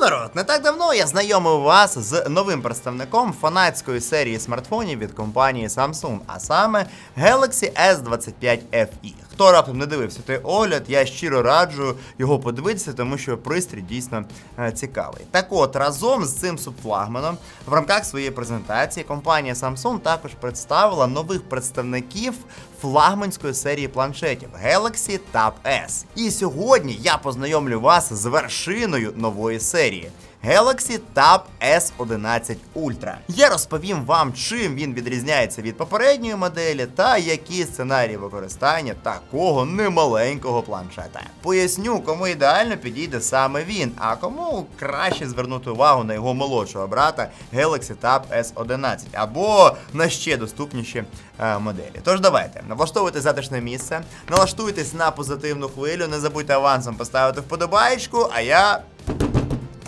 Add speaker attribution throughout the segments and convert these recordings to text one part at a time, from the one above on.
Speaker 1: народ, не так давно я знайомив вас з новим представником фанатської серії смартфонів від компанії Samsung, а саме Galaxy S25 FE. Хто раптом не дивився той огляд, я щиро раджу його подивитися, тому що пристрій дійсно е, цікавий. Так от, разом з цим субфлагманом в рамках своєї презентації компанія Samsung також представила нових представників флагманської серії планшетів Galaxy Tab S. І сьогодні я познайомлю вас з вершиною нової серії. Galaxy Tab S11 Ultra. Я розповім вам, чим він відрізняється від попередньої моделі та які сценарії використання такого немаленького планшета. Поясню, кому ідеально підійде саме він, а кому краще звернути увагу на його молодшого брата Galaxy Tab S11 або на ще доступніші е, моделі. Тож давайте влаштовуйте затишне місце, налаштуйтесь на позитивну хвилю, не забудьте авансом поставити вподобаєчку, а я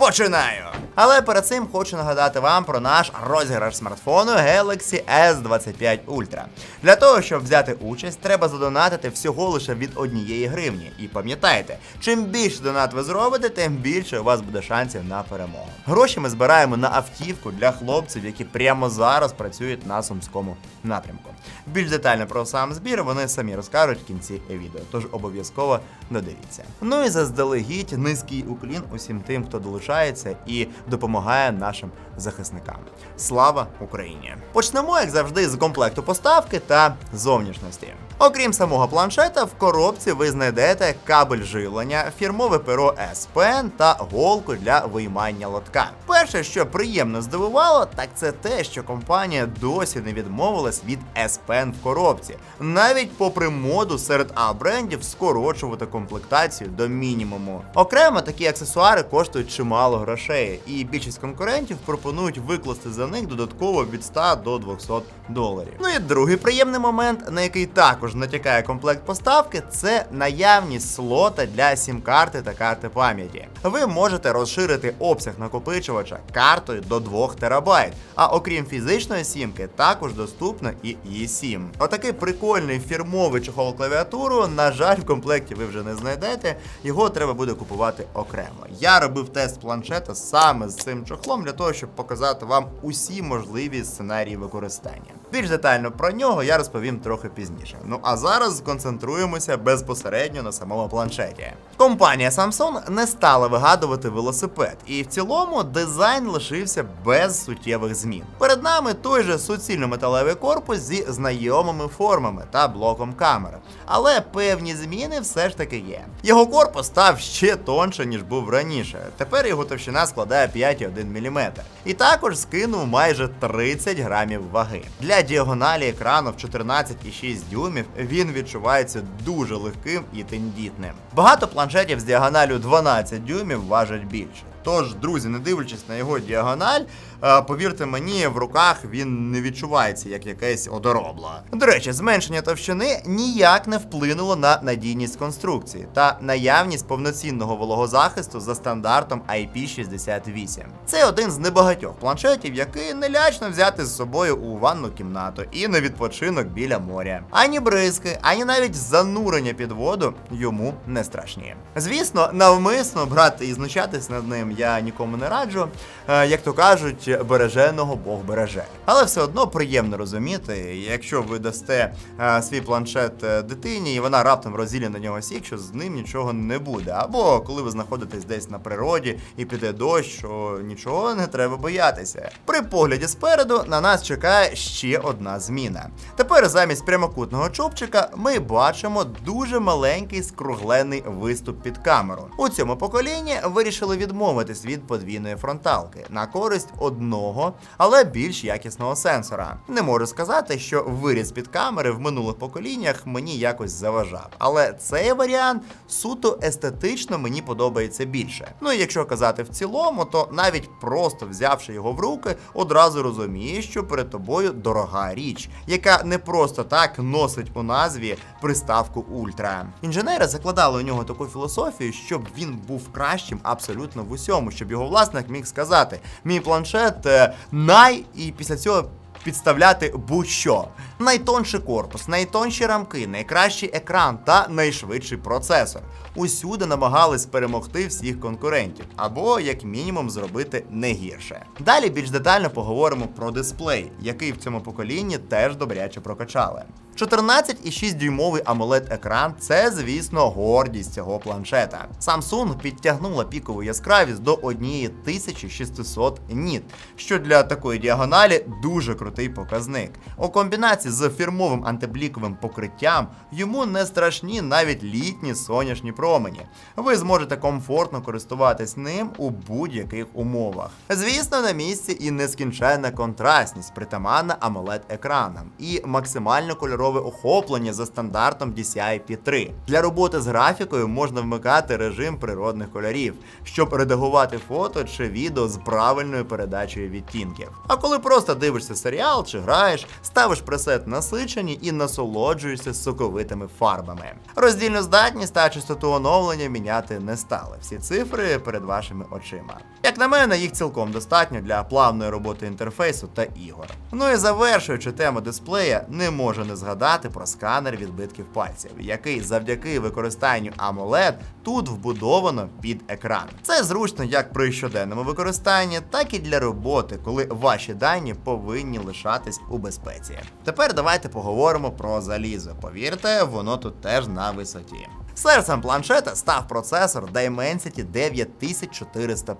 Speaker 1: Починаю! Але перед цим хочу нагадати вам про наш розіграш смартфону Galaxy S25 Ultra. Для того, щоб взяти участь, треба задонатити всього лише від однієї гривні. І пам'ятайте, чим більше донат ви зробите, тим більше у вас буде шансів на перемогу. Гроші ми збираємо на автівку для хлопців, які прямо зараз працюють на сумському напрямку. Більш детально про сам збір вони самі розкажуть в кінці відео, тож обов'язково додивіться. Ну і заздалегідь низький уклін усім тим, хто долучається і допомагає нашим захисникам. Слава Україні! Почнемо, як завжди, з комплекту поставки та зовнішності. Окрім самого планшета, в коробці ви знайдете кабель живлення, фірмове перо S Pen та голку для виймання лотка. Перше, що приємно здивувало, так це те, що компанія досі не відмовилась від S Pen в коробці, навіть попри моду серед А-брендів скорочувати комплектацію до мінімуму. Окремо такі аксесуари коштують чимало грошей, і більшість конкурентів пропонують викласти за них додатково від 100 до 200 доларів. Ну і другий приємний момент, на який також натякає комплект поставки, це наявність слота для сім-карти та карти пам'яті. Ви можете розширити обсяг накопичувача картою до 2 терабайт. А окрім фізичної сімки, також доступно і eSIM. Отакий прикольний фірмовий чохол клавіатуру. На жаль, в комплекті ви вже не знайдете. Його треба буде купувати окремо. Я робив тест планшета саме з цим чохлом для того, щоб показати вам усі можливі сценарії використання. Більш детально про нього я розповім трохи пізніше. Ну а зараз сконцентруємося безпосередньо на самому планшеті. Компанія Samsung не стала вигадувати велосипед, і в цілому дизайн лишився без суттєвих змін. Перед нами той же суцільно-металевий корпус зі знайомими формами та блоком камери. Але певні зміни все ж таки є. Його корпус став ще тонше, ніж був раніше. Тепер його товщина складає 5,1 мм. І також скинув майже 30 грамів ваги. Для діагоналі екрану в 14,6 дюймів він відчувається дуже легким і тендітним. Багато планшетів з діагоналю 12 дюймів важать більше. Тож, друзі, не дивлячись на його діагональ, е, повірте мені, в руках він не відчувається як якесь одоробло. До речі, зменшення товщини ніяк не вплинуло на надійність конструкції та наявність повноцінного вологозахисту за стандартом IP68. Це один з небагатьох планшетів, який не лячно взяти з собою у ванну кімнату і на відпочинок біля моря. Ані бризки, ані навіть занурення під воду йому не страшні. Звісно, навмисно брати і знущатись над ним я нікому не раджу. Е, Як то кажуть, береженого Бог береже. Але все одно приємно розуміти, якщо ви дасте е, свій планшет е, дитині, і вона раптом розілє на нього сік, що з ним нічого не буде. Або коли ви знаходитесь десь на природі і піде дощ, що нічого не треба боятися. При погляді спереду на нас чекає ще одна зміна. Тепер замість прямокутного чубчика ми бачимо дуже маленький скруглений виступ під камеру. У цьому поколінні вирішили відмовитись від подвійної фронталки на користь одного, але більш якісного сенсора. Не можу сказати, що виріз під камери в минулих поколіннях мені якось заважав, але цей варіант суто естетично мені подобається більше. Ну і якщо казати в цілому, то навіть просто взявши його в руки, одразу розумієш, що перед тобою дорога річ, яка не просто так носить у назві приставку Ультра. Інженери закладали у нього таку філософію, щоб він був кращим абсолютно в усьому, щоб його власник міг сказати: мій планшет е, най, і після цього підставляти будь-що. Найтонший корпус, найтонші рамки, найкращий екран та найшвидший процесор. Усюди намагались перемогти всіх конкурентів, або як мінімум зробити не гірше. Далі більш детально поговоримо про дисплей, який в цьому поколінні теж добряче прокачали. 14,6 дюймовий amoled екран це, звісно, гордість цього планшета. Samsung підтягнула пікову яскравість до 1600 ніт, що для такої діагоналі дуже крутий показник. У комбінації з фірмовим антибліковим покриттям йому не страшні навіть літні сонячні промені. Ви зможете комфортно користуватись ним у будь-яких умовах. Звісно, на місці і нескінченна контрастність притаманна amoled екранам і максимально кольорове охоплення за стандартом DCI P3. Для роботи з графікою можна вмикати режим природних кольорів, щоб редагувати фото чи відео з правильною передачею відтінків. А коли просто дивишся серіал чи граєш, ставиш пресет насичені і насолоджуєшся соковитими фарбами. Роздільну здатність та частоту оновлення міняти не стали. Всі цифри перед вашими очима. Як на мене, їх цілком достатньо для плавної роботи інтерфейсу та ігор. Ну і завершуючи тему дисплея, не можу не згадати про сканер відбитків пальців, який завдяки використанню AMOLED тут вбудовано під екран. Це зручно як при щоденному використанні, так і для роботи, коли ваші дані повинні лишатись у безпеці. Тепер давайте поговоримо про залізо. Повірте, воно тут теж на висоті. Серцем планшета став процесор Dimensity 9400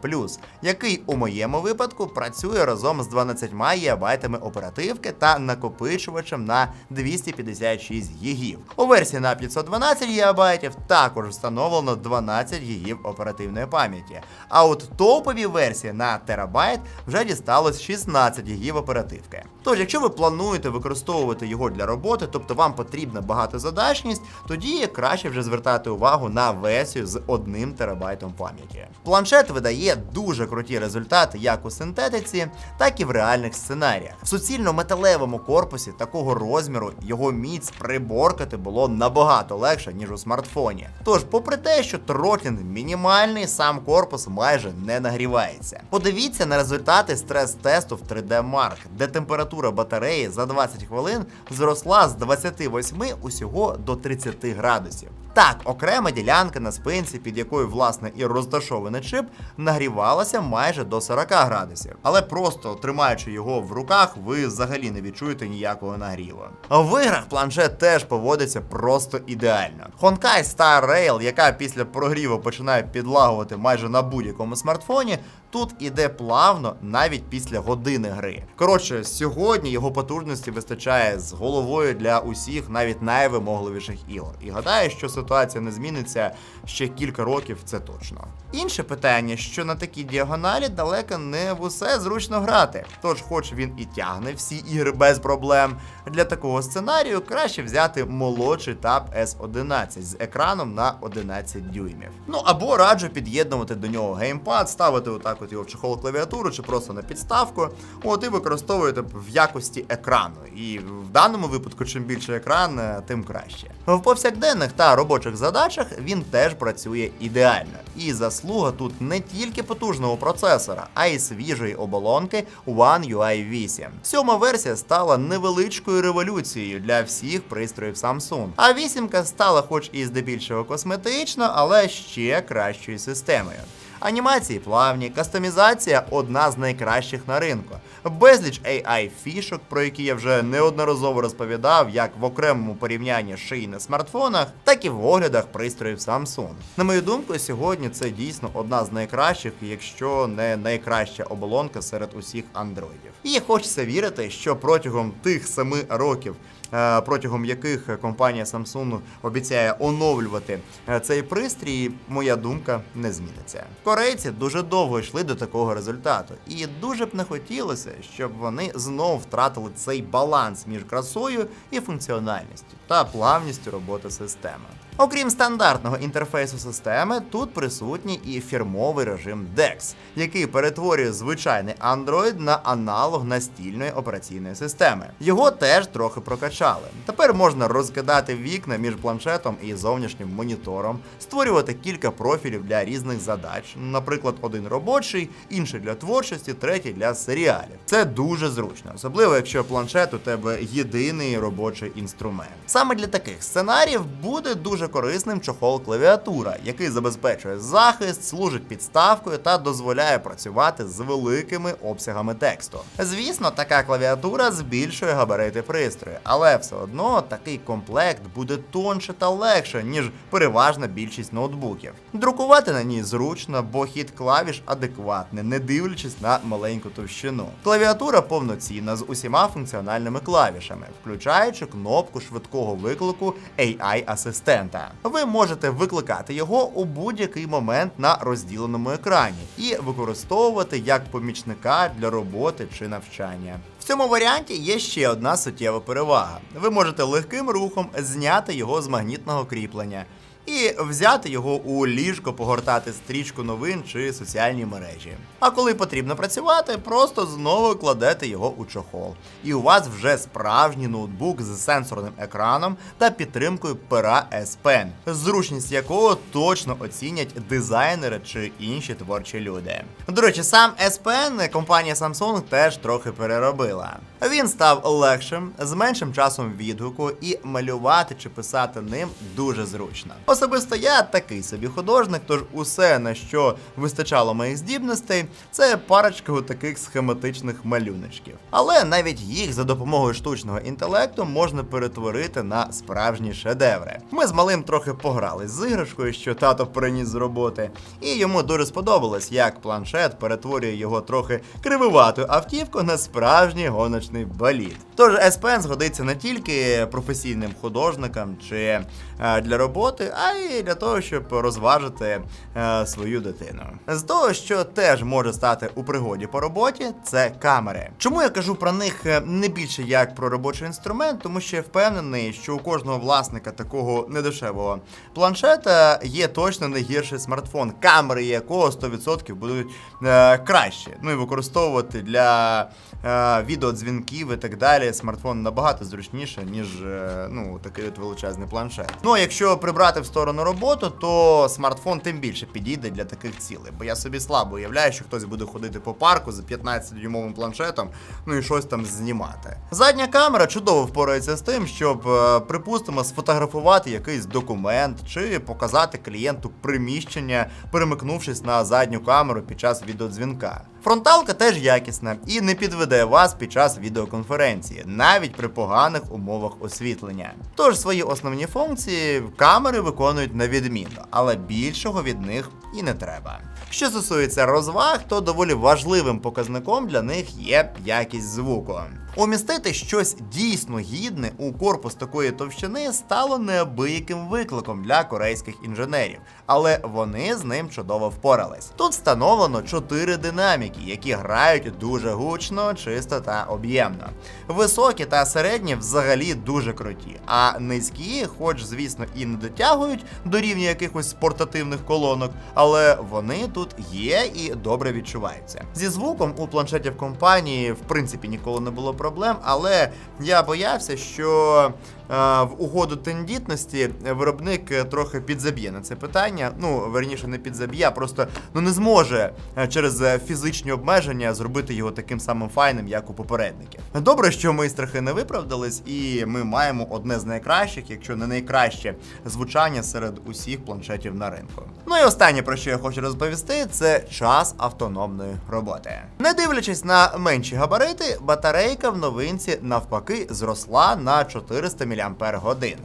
Speaker 1: який у моєму випадку працює разом з 12 ГБ оперативки та накопичувачем на 256 ГБ. У версії на 512 ГБ також встановлено 12 ГБ оперативної пам'яті. А от топові версії на терабайт вже дісталось 16 ГБ оперативки. Тож, якщо ви плануєте використовувати його для роботи, тобто вам потрібна багатозадачність, тоді краще вже звертати увагу на версію з 1 терабайтом пам'яті. Планшет видає дуже круті результати як у синтетиці, так і в реальних сценаріях. В суцільно металевому корпусі такого розміру його міць приборкати було набагато легше, ніж у смартфоні. Тож, попри те, що тротлінг мінімальний, сам корпус майже не нагрівається. Подивіться на результати стрес-тесту в 3D Mark, де температура батареї за 20 хвилин зросла з 28 усього до 30 градусів. Так, окрема ділянка на спинці, під якою власне і розташований чип, нагрівалася майже до 40 градусів. Але просто тримаючи його в руках, ви взагалі не відчуєте ніякого нагріву. В іграх планшет теж поводиться просто ідеально. Honkai Star Rail, яка після прогріву починає підлагувати майже на будь-якому смартфоні, тут іде плавно навіть після години гри. Коротше, сьогодні його потужності вистачає з головою для усіх навіть найвимогливіших ігор. І гадаю, що ситуація не зміниться ще кілька років, це точно. Інше питання, що на такій діагоналі далеко не в усе зручно грати. Тож, хоч він і тягне всі ігри без проблем, для такого сценарію краще взяти молодший Tab S11 з екраном на 11 дюймів. Ну або раджу під'єднувати до нього геймпад, ставити отак от його в чехол клавіатуру чи просто на підставку. От і використовуєте в якості екрану. І в даному випадку, чим більше екран, е, тим краще. В повсякденних та робочих задачах він теж працює ідеально. І заслуга тут не тільки потужного процесора, а й свіжої оболонки One UI 8. Сьома версія стала невеличкою революцією для всіх пристроїв Samsung. А вісімка стала, хоч і здебільшого косметично, але ще кращою системою. Анімації плавні, кастомізація одна з найкращих на ринку. Безліч AI фішок, про які я вже неодноразово розповідав, як в окремому порівнянні шиї на смартфонах, так і в оглядах пристроїв Samsung. На мою думку, сьогодні це дійсно одна з найкращих, якщо не найкраща оболонка серед усіх андроїдів. І хочеться вірити, що протягом тих семи років. Е, Протягом яких компанія Samsung обіцяє оновлювати е, цей пристрій, моя думка не зміниться. Корейці дуже довго йшли до такого результату, і дуже б не хотілося, щоб вони знов втратили цей баланс між красою і функціональністю та плавністю роботи системи. Окрім стандартного інтерфейсу системи, тут присутній і фірмовий режим DeX, який перетворює звичайний Android на аналог настільної операційної системи. Його теж трохи прокачали. Вистачали. Тепер можна розкидати вікна між планшетом і зовнішнім монітором, створювати кілька профілів для різних задач, наприклад, один робочий, інший для творчості, третій для серіалів. Це дуже зручно, особливо якщо планшет у тебе єдиний робочий інструмент. Саме для таких сценаріїв буде дуже корисним чохол клавіатура, який забезпечує захист, служить підставкою та дозволяє працювати з великими обсягами тексту. Звісно, така клавіатура збільшує габарити пристрою, але все одно такий комплект буде тонше та легше, ніж переважна більшість ноутбуків. Друкувати на ній зручно, бо хід клавіш адекватний, не дивлячись на маленьку товщину. Клавіатура повноцінна з усіма функціональними клавішами, включаючи кнопку швидкого виклику AI-асистента. Ви можете викликати його у будь-який момент на розділеному екрані і використовувати як помічника для роботи чи навчання. В цьому варіанті є ще одна суттєва перевага. Ви можете легким рухом зняти його з магнітного кріплення. І взяти його у ліжко, погортати стрічку новин чи соціальні мережі. А коли потрібно працювати, просто знову кладете його у чохол. І у вас вже справжній ноутбук з сенсорним екраном та підтримкою пера S Pen, зручність якого точно оцінять дизайнери чи інші творчі люди. До речі, сам S Pen компанія Samsung теж трохи переробила. Він став легшим, з меншим часом відгуку, і малювати чи писати ним дуже зручно. Особисто я такий собі художник, тож усе, на що вистачало моїх здібностей, це парочка таких схематичних малюночків. Але навіть їх за допомогою штучного інтелекту можна перетворити на справжні шедеври. Ми з малим трохи пограли з іграшкою, що тато приніс з роботи, і йому дуже сподобалось, як планшет перетворює його трохи кривувату автівку на справжній гоночний болід. Тож Pen згодиться не тільки професійним художникам чи е, для роботи, а й для того, щоб розважити е, свою дитину. З того, що теж може стати у пригоді по роботі, це камери. Чому я кажу про них е, не більше як про робочий інструмент, тому що я впевнений, що у кожного власника такого недешевого планшета є точно не гірший смартфон, камери якого 100% будуть е, краще. Ну і використовувати для е, відеодзвінків і так далі. Смартфон набагато зручніше, ніж е, ну, такий от величезний планшет. Ну а якщо прибрати в сторону роботу, то смартфон тим більше підійде для таких цілей. Бо я собі слабо уявляю, що хтось буде ходити по парку з 15-дюймовим планшетом, ну і щось там знімати. Задня камера чудово впорається з тим, щоб, е, припустимо, сфотографувати якийсь документ чи показати клієнту приміщення, перемикнувшись на задню камеру під час відеодзвінка. Фронталка теж якісна і не підведе вас під час відеоконференції, навіть при поганих умовах освітлення. Тож свої основні функції камери виконують на відмінно, але більшого від них і не треба. Що стосується розваг, то доволі важливим показником для них є якість звуку. Умістити щось дійсно гідне у корпус такої товщини стало неабияким викликом для корейських інженерів, але вони з ним чудово впорались. Тут встановлено чотири динаміки, які грають дуже гучно, чисто та об'ємно. Високі та середні взагалі дуже круті, а низькі, хоч звісно, і не дотягують до рівня якихось портативних колонок, але вони тут є і добре відчуваються. Зі звуком у планшетів компанії в принципі ніколи не було проблем, але я боявся, що е, в угоду тендітності виробник трохи підзаб'є на це питання. Ну, верніше, не підзаб'є, а просто ну не зможе е, через е, фізичні обмеження зробити його таким самим файним, як у попередників. Добре, що мої страхи не виправдались, і ми маємо одне з найкращих, якщо не найкраще, звучання серед усіх планшетів на ринку. Ну і останнє, про що я хочу розповісти, це час автономної роботи. Не дивлячись на менші габарити, батарейка в новинці навпаки зросла на 400 мАч.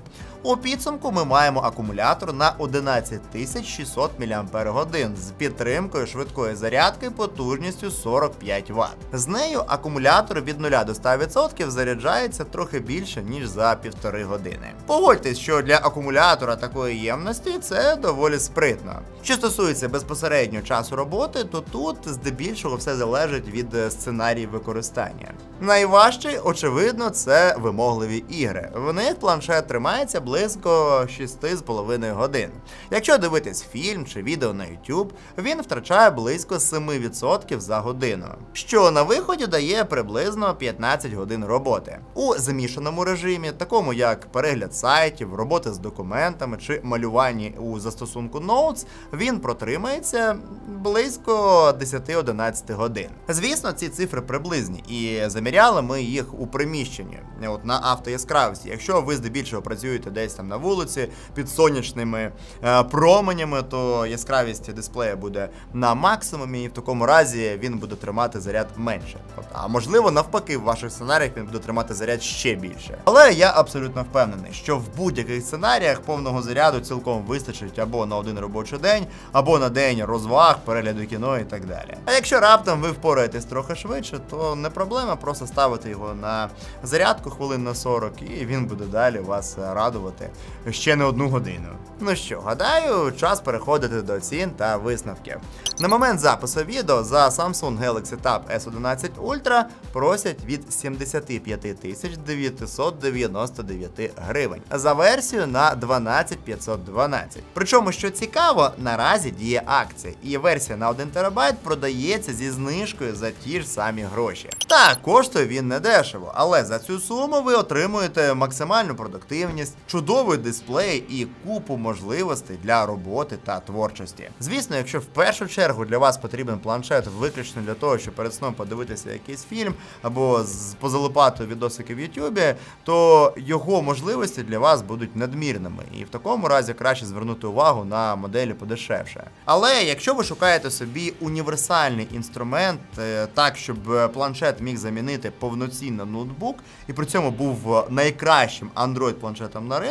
Speaker 1: У підсумку ми маємо акумулятор на 11600 мАч з підтримкою швидкої зарядки потужністю 45 Вт. З нею акумулятор від 0 до 100% заряджається трохи більше, ніж за півтори години. Погодьтесь, що для акумулятора такої ємності це доволі спритно. Що стосується безпосередньо часу роботи, то тут здебільшого все залежить від е, сценаріїв використання. Найважче, очевидно, це вимогливі ігри. В них планшет тримається близько 6,5 годин. Якщо дивитись фільм чи відео на YouTube, він втрачає близько 7% за годину, що на виході дає приблизно 15 годин роботи. У змішаному режимі, такому як перегляд сайтів, роботи з документами чи малювання у застосунку Notes, він протримається близько 10-11 годин. Звісно, ці цифри приблизні, і заміряли ми їх у приміщенні, от на автояскравості. Якщо ви здебільшого працюєте десь там на вулиці під сонячними е, променями, то яскравість дисплея буде на максимумі, і в такому разі він буде тримати заряд менше. Тобто, а можливо, навпаки, в ваших сценаріях він буде тримати заряд ще більше. Але я абсолютно впевнений, що в будь-яких сценаріях повного заряду цілком вистачить або на один робочий день, або на день розваг, перегляду кіно і так далі. А якщо раптом ви впораєтесь трохи швидше, то не проблема просто ставити його на зарядку хвилин на 40, і він буде далі вас радувати ще не одну годину. Ну що, гадаю, час переходити до цін та висновків. На момент запису відео за Samsung Galaxy Tab S11 Ultra просять від 75 тисяч 999 гривень за версію на 12512. Причому, що цікаво, наразі діє акція, і версія на 1 ТБ продається зі знижкою за ті ж самі гроші. Так, коштує він не дешево, але за цю суму ви отримуєте максимальну продуктивність, чудовий дисплей і купу можливостей для роботи та творчості. Звісно, якщо в першу чергу для вас потрібен планшет виключно для того, щоб перед сном подивитися якийсь фільм або позалипати відосики в Ютубі, то його можливості для вас будуть надмірними, і в такому разі краще звернути увагу на моделі подешевше. Але якщо ви шукаєте собі універсальний інструмент, е, так щоб е, планшет міг замінити повноцінно ноутбук, і при цьому був найкращим Android планшетом на ринку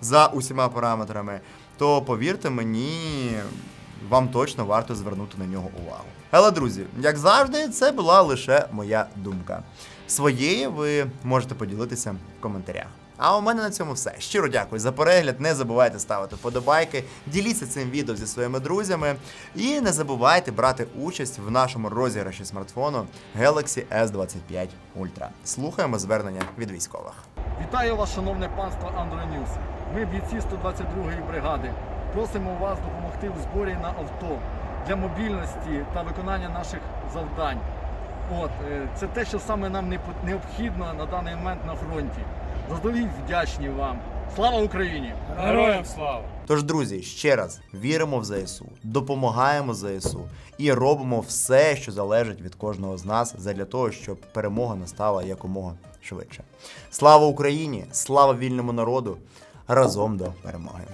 Speaker 1: за усіма параметрами, то повірте мені, вам точно варто звернути на нього увагу. Але, друзі, як завжди, це була лише моя думка. Своєю ви можете поділитися в коментарях. А у мене на цьому все. Щиро дякую за перегляд. Не забувайте ставити подобайки, діліться цим відео зі своїми друзями. І не забувайте брати участь в нашому розіграші смартфону Galaxy S25 Ultra. Слухаємо звернення від військових.
Speaker 2: Вітаю вас, шановне панство Андронюс. Ми бійці 122-ї бригади. Просимо вас допомогти в зборі на авто для мобільності та виконання наших завдань. От, е, це те, що саме нам необхідно на даний момент на фронті. Заздалегідь вдячні вам. Слава Україні!
Speaker 3: Героям слава!
Speaker 1: Тож, друзі, ще раз віримо в ЗСУ, допомагаємо ЗСУ і робимо все, що залежить від кожного з нас, задля того, щоб перемога настала якомога швидше. Слава Україні! Слава вільному народу! Разом до перемоги!